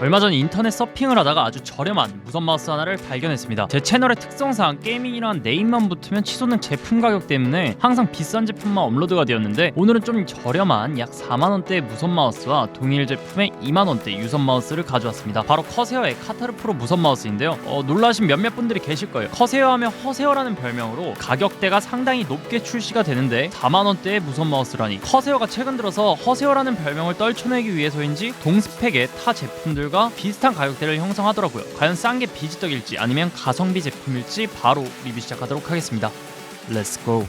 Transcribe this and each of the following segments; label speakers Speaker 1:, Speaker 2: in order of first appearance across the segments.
Speaker 1: 얼마 전 인터넷 서핑을 하다가 아주 저렴한 무선 마우스 하나를 발견했습니다. 제 채널의 특성상 게이밍이란 네임만 붙으면 치솟는 제품 가격 때문에 항상 비싼 제품만 업로드가 되었는데 오늘은 좀 저렴한 약 4만 원대의 무선 마우스와 동일 제품의 2만 원대 유선 마우스를 가져왔습니다. 바로 커세어의 카타르 프로 무선 마우스인데요. 어, 놀라신 몇몇 분들이 계실 거예요. 커세어 하면 허세어라는 별명으로 가격대가 상당히 높게 출시가 되는데 4만 원대의 무선 마우스라니 커세어가 최근 들어서 허세어라는 별명을 떨쳐내기 위해서인지 동스펙의 타 제품들 과 비슷한 가격대를 형성하더라고요. 과연 싼 게 비지떡일지 아니면 가성비 제품일지 바로 리뷰 시작하도록 하겠습니다. Let's go.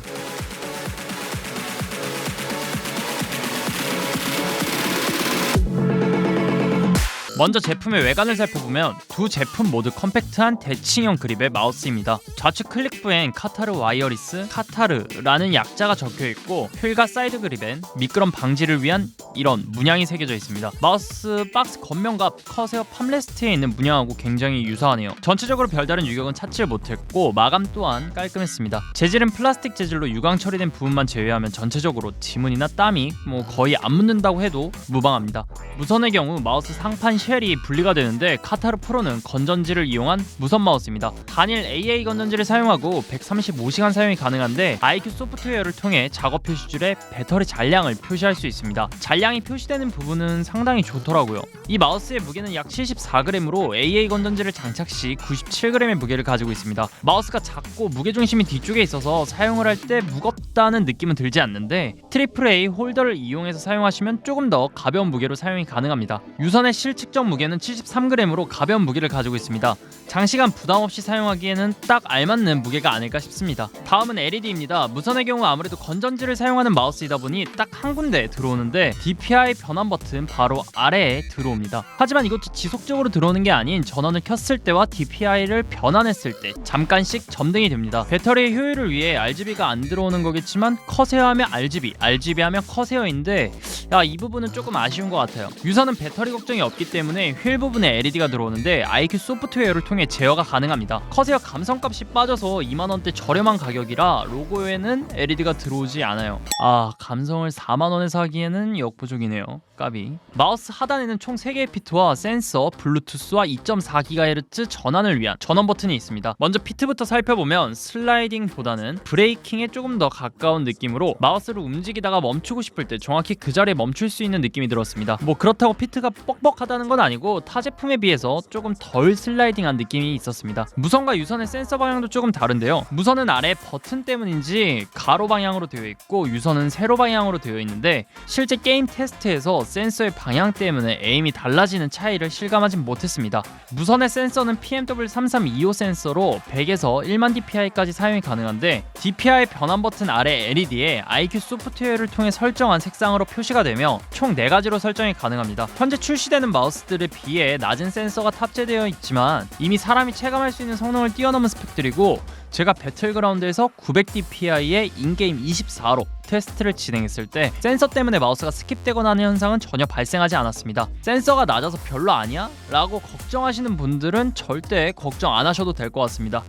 Speaker 1: 먼저 제품의 외관을 살펴보면 두 제품 모두 컴팩트한 대칭형 그립의 마우스입니다. 좌측 클릭부엔 카타르 와이어리스 카타르라는 약자가 적혀 있고 휠과 사이드 그립엔 미끄럼 방지를 위한 이런 문양이 새겨져 있습니다. 마우스 박스 겉면과 커세어 팜레스트에 있는 문양하고 굉장히 유사하네요. 전체적으로 별다른 유격은 찾지 못했고 마감 또한 깔끔했습니다. 재질은 플라스틱 재질로 유광 처리된 부분만 제외하면 전체적으로 지문이나 땀이 뭐 거의 안 묻는다고 해도 무방합니다. 무선의 경우 마우스 상판 쉘이 분리가 되는데 카타르 프로는 건전지를 이용한 무선 마우스입니다. 단일 AA 건전지를 사용하고 135시간 사용이 가능한데 IQ 소프트웨어를 통해 작업 표시줄에 배터리 잔량을 표시할 수 있습니다. 잔량이 표시되는 부분은 상당히 좋더라고요. 이 마우스의 무게는 약 74g으로 AA 건전지를 장착 시 97g의 무게를 가지고 있습니다. 마우스가 작고 무게 중심이 뒤쪽에 있어서 사용을 할 때 무겁 다는 느낌은 들지 않는데 트리플 A 홀더를 이용해서 사용하시면 조금 더 가벼운 무게로 사용이 가능합니다. 유선의 실측정 무게는 73g으로 가벼운 무게를 가지고 있습니다. 장시간 부담 없이 사용하기에는 딱 알맞는 무게가 아닐까 싶습니다. 다음은 LED입니다. 무선의 경우 아무래도 건전지를 사용하는 마우스이다 보니 딱 한 군데 들어오는데 DPI 변환 버튼 바로 아래에 들어옵니다. 하지만 이것도 지속적으로 들어오는 게 아닌 전원을 켰을 때와 DPI를 변환했을 때 잠깐씩 점등이 됩니다. 배터리의 효율을 위해 RGB가 안 들어오는 거 겠지만 커세어 하면 RGB, RGB 하면 커세어인데 야 이 부분은 조금 아쉬운 것 같아요. 유선은 배터리 걱정이 없기 때문에 휠 부분에 LED가 들어오는데 IQ 소프트웨어를 통해 제어가 가능합니다. 커세어 감성값이 빠져서 2만 원대 저렴한 가격이라 로고에는 LED가 들어오지 않아요. 아 감성을 4만 원에 사기에는 역부족이네요. 까비. 마우스 하단에는 총 3개의 피트와 센서, 블루투스와 2.4GHz 전환을 위한 전원 버튼이 있습니다. 먼저 피트부터 살펴보면 슬라이딩보다는 브레이킹에 조금 더 가까운 느낌으로 마우스를 움직이다가 멈추고 싶을 때 정확히 그 자리에 멈출 수 있는 느낌이 들었습니다. 뭐 그렇다고 피트가 뻑뻑하다는 건 아니고 타 제품에 비해서 조금 덜 슬라이딩한 느낌이 있었습니다. 무선과 유선의 센서 방향도 조금 다른데요. 무선은 아래 버튼 때문인지 가로 방향으로 되어 있고 유선은 세로 방향으로 되어 있는데 실제 게임 테스트에서 센서의 방향 때문에 에임이 달라지는 차이를 실감하진 못했습니다. 무선의 센서는 PMW3325 센서로 100에서 1만 DPI까지 사용이 가능한데 DPI 변환 버튼 아래 LED에 IQ 소프트웨어를 통해 설정한 색상으로 표시가 되며 총 4가지로 설정이 가능합니다. 현재 출시되는 마우스들에 비해 낮은 센서가 탑재되어 있지만 이미 사람이 체감할 수 있는 성능을 뛰어넘은 스펙들이고 제가 배틀그라운드에서 900dpi의 인게임 24로 테스트를 진행했을 때 센서 때문에 마우스가 스킵되거나 하는 현상은 전혀 발생하지 않았습니다. 센서가 낮아서 별로 아니야? 라고 걱정하시는 분들은 절대 걱정 안 하셔도 될 것 같습니다.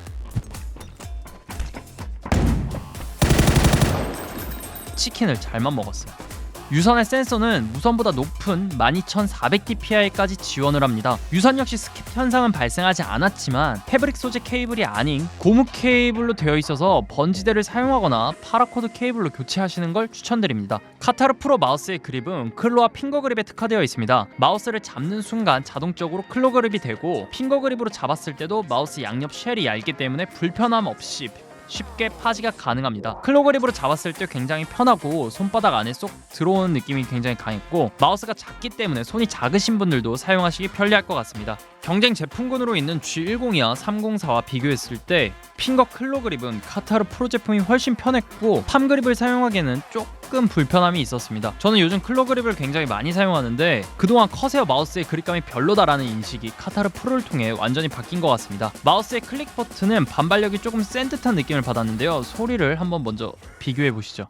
Speaker 1: 치킨을 잘만 먹었어요. 유선의 센서는 무선보다 높은 12400dpi까지 지원을 합니다. 유선 역시 스킵 현상은 발생하지 않았지만 패브릭 소재 케이블이 아닌 고무 케이블로 되어 있어서 번지대를 사용하거나 파라코드 케이블로 교체하시는 걸 추천드립니다. 카타르 프로 마우스의 그립은 클로와 핑거 그립에 특화되어 있습니다. 마우스를 잡는 순간 자동적으로 클로 그립이 되고 핑거 그립으로 잡았을 때도 마우스 양옆 쉘이 얇기 때문에 불편함 없이 쉽게 파지가 가능합니다. 클로 그립으로 잡았을 때 굉장히 편하고 손바닥 안에 쏙 들어오는 느낌이 굉장히 강했고 마우스가 작기 때문에 손이 작으신 분들도 사용하시기 편리할 것 같습니다. 경쟁 제품군으로 있는 G10이와 304와 비교했을 때 핑거 클로 그립은 카타르 프로 제품이 훨씬 편했고 팜 그립을 사용하기에는 조금 불편함이 있었습니다. 저는 요즘 클로 그립을 굉장히 많이 사용하는데 그동안 커세어 마우스의 그립감이 별로다라는 인식이 카타르 프로를 통해 완전히 바뀐 것 같습니다. 마우스의 클릭 버튼은 반발력이 조금 센 듯한 느낌을 받았는데요. 소리를 한번 먼저 비교해 보시죠.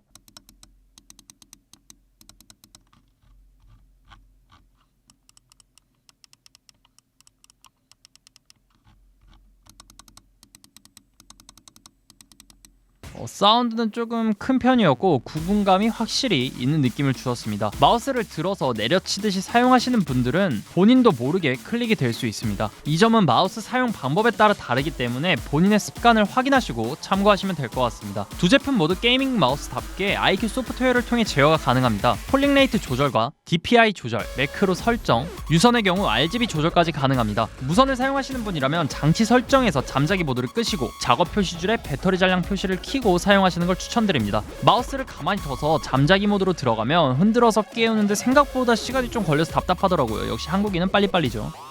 Speaker 1: 어, 사운드는 조금 큰 편이었고 구분감이 확실히 있는 느낌을 주었습니다. 마우스를 들어서 내려치듯이 사용하시는 분들은 본인도 모르게 클릭이 될 수 있습니다. 이 점은 마우스 사용 방법에 따라 다르기 때문에 본인의 습관을 확인하시고 참고하시면 될 것 같습니다. 두 제품 모두 게이밍 마우스답게 IQ 소프트웨어를 통해 제어가 가능합니다. 폴링 레이트 조절과 DPI 조절, 매크로 설정, 유선의 경우 RGB 조절까지 가능합니다. 무선을 사용하시는 분이라면 장치 설정에서 잠자기 모드를 끄시고 작업 표시줄에 배터리 잔량 표시를 켜고 사용하시는 걸 추천드립니다. 마우스를 가만히 둬서 잠자기 모드로 들어가면 흔들어서 깨우는데 생각보다 시간이 좀 걸려서 답답하더라고요. 역시 한국인은 빨리빨리죠.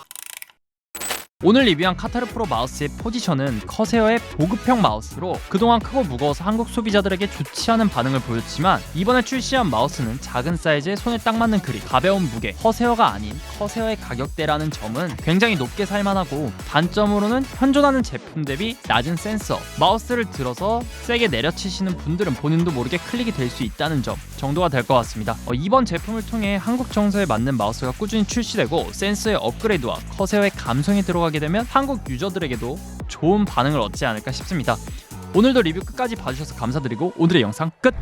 Speaker 1: 오늘 리뷰한 카타르 프로 마우스의 포지션은 커세어의 보급형 마우스로 그동안 크고 무거워서 한국 소비자들에게 좋지 않은 반응을 보였지만 이번에 출시한 마우스는 작은 사이즈에 손에 딱 맞는 그립, 가벼운 무게, 커세어가 아닌 커세어의 가격대라는 점은 굉장히 높게 살만하고 단점으로는 현존하는 제품 대비 낮은 센서, 마우스를 들어서 세게 내려치시는 분들은 본인도 모르게 클릭이 될 수 있다는 점 정도가 될 것 같습니다. 어, 이번 제품을 통해 한국 정서에 맞는 마우스가 꾸준히 출시되고 센서의 업그레이드와 커세어의 감성이 들어 가게 되면 한국 유저들에게도 좋은 반응을 얻지 않을까 싶습니다. 오늘도 리뷰 끝까지 봐주셔서 감사드리고 오늘의 영상 끝!